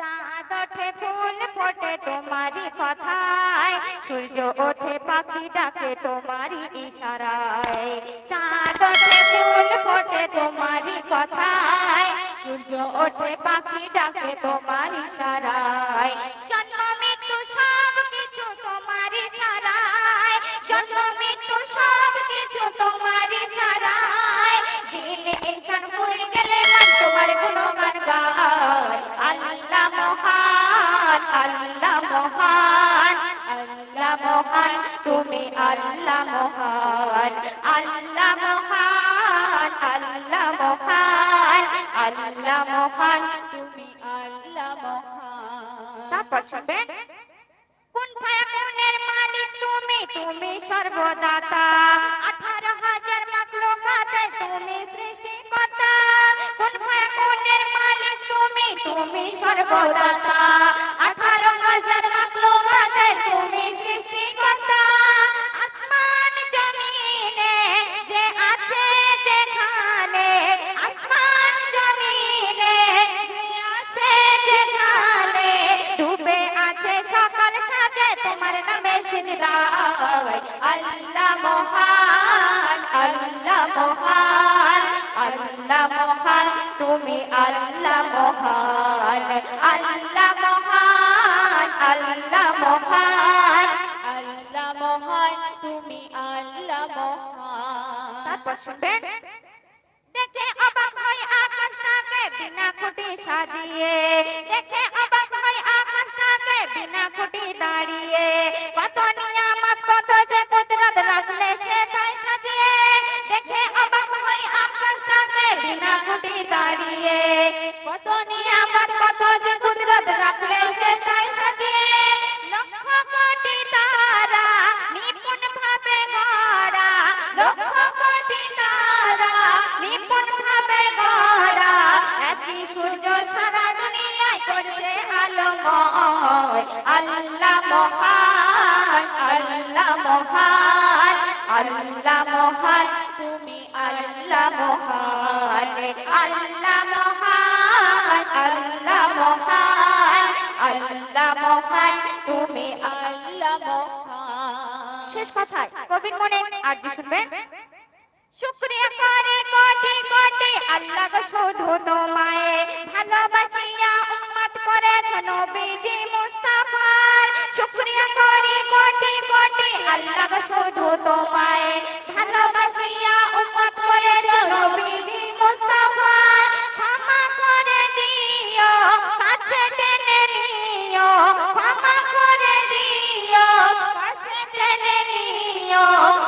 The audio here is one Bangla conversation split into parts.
চাঁদ ওঠে, ফুল ফোটে তোমারই কথায়। সূর্য ওঠে, পাখি ডাকে তোমারই ইশারায়। চাঁদ ওঠে, ফুল ফোটে তোমারই কথায়। সূর্য ওঠে, পাখি ডাকে তোমার ইশারায়। আল্লাহ মহান আল্লাহ মহান আল্লাহ মহান আল্লাহ মহান তুমি আল্লাহ মহান। তারপর শুনবেন কোন ফায়াকুনের মালিক তুমি? তুমি সর্বদাতা। আঠারো হাজার মাকলুকাতের তুমি সৃষ্টিকর্তা। কোন ফায়াকুনের মালিক তুমি? তুমি সর্বদাতা। সিজদায় আল্লাহ তুমি আল্লাহ মহান আল্লাহ মহান, তুমি আল্লাহ মহান। তারপর শুনবেন? দেখে অবাক হয় আকাশটাকে বিনা খুঁটি সাজিয়ে, দেখে অবাক হয় আকাশটাকে বিনা খুঁটি দাঁড়িয়ে আকাশটাকে বিনা দাঁড়িয়ে। কত নিয়ামত, কত যে কুদরত রাখলে সে তাই সাজিয়ে লক্ষ কোটি তারা নিপুণ ভাবে গড়া। লক্ষ কোটি তারা নিপুণ ভাবে গড়া। একই সূর্য সারা দুনিয়ায় করছে আলোময়। আল্লাহ মহান আল্লাহ মহান আল্লাহ মহান। তুমি শেষ কথায় কবির মনে আরজি শুনবেন শুক্রিয়া করে কোটি কোটি আল্লাহ শুধু তোমায় ভালোবাসিয়া উম্মত করেছ নবীজি মুস্তাফার। শুক্রিয়া করে কোটি কোটি আল্লাহ শুধু তোমায়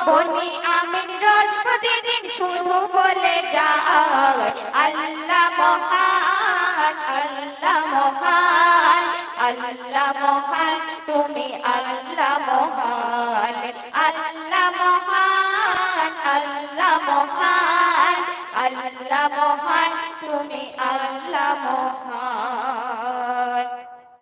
বনি আমিন রোজ প্রতিদিন শুধু বলে আল্লাহ মহান আল্লাহ মহান আল্লাহ মহান, তুমি আল্লাহ মহান। আল্লাহ মহান আল্লাহ মহান আল্লাহ মহান, তুমি আল্লাহ মহান।